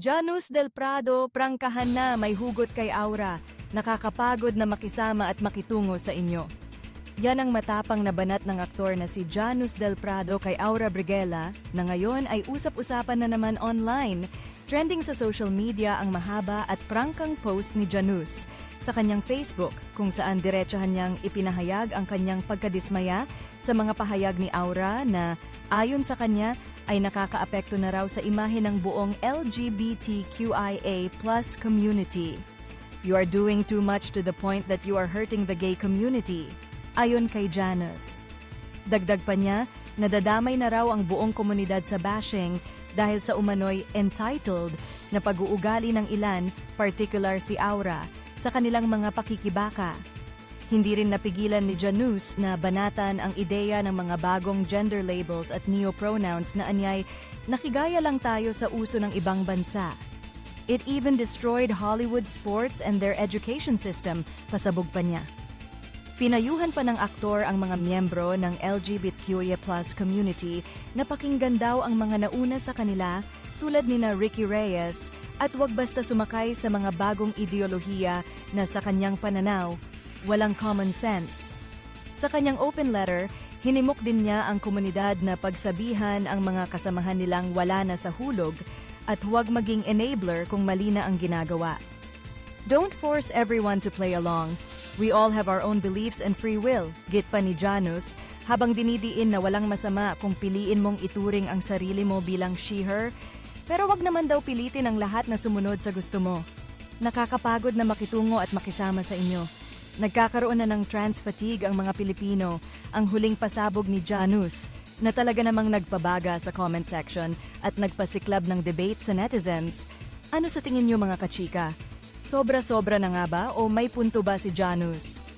Janus Del Prado, prangkahan na may hugot kay Aura. Nakakapagod na makisama at makitungo sa inyo. Yan ang matapang na banat ng aktor na si Janus Del Prado kay Aura Briguela na ngayon ay usap-usapan na naman online. Trending sa social media ang mahaba at prangkang post ni Janus sa kanyang Facebook kung saan diretsahan niyang ipinahayag ang kanyang pagkadismaya sa mga pahayag ni Aura na ayon sa kanya ay nakakaapekto na raw sa imahe ng buong LGBTQIA plus community. You are doing too much to the point that you are hurting the gay community, ayon kay Janus. Dagdag pa niya, nadadamay na raw ang buong komunidad sa bashing dahil sa umano'y entitled na pag-uugali ng ilan, particular si Aura, sa kanilang mga pakikibaka. Hindi rin napigilan ni Janus na banatan ang ideya ng mga bagong gender labels at neopronouns na anyay nakigaya lang tayo sa uso ng ibang bansa. It even destroyed Hollywood sports and their education system, pasabog pa niya. Pinayuhan pa ng aktor ang mga miyembro ng LGBTQIA plus community na pakinggan daw ang mga nauna sa kanila tulad ni na Ricky Reyes at wag basta sumakay sa mga bagong ideolohiya na sa kanyang pananaw, walang common sense. Sa kanyang open letter, hinimok din niya ang komunidad na pagsabihan ang mga kasamahan nilang wala na sa hulog at huwag maging enabler kung mali na ang ginagawa. Don't force everyone to play along. We all have our own beliefs and free will, git pa ni Janus, habang dinidiin na walang masama kung piliin mong ituring ang sarili mo bilang she-her, pero wag naman daw pilitin ang lahat na sumunod sa gusto mo. Nakakapagod na makitungo at makisama sa inyo. Nagkakaroon na ng trans fatigue ang mga Pilipino, ang huling pasabog ni Janus, na talaga namang nagpabaga sa comment section at nagpasiklab ng debate sa netizens. Ano sa tingin niyo mga kachika? Sobra-sobra na nga ba o may punto ba si Janus?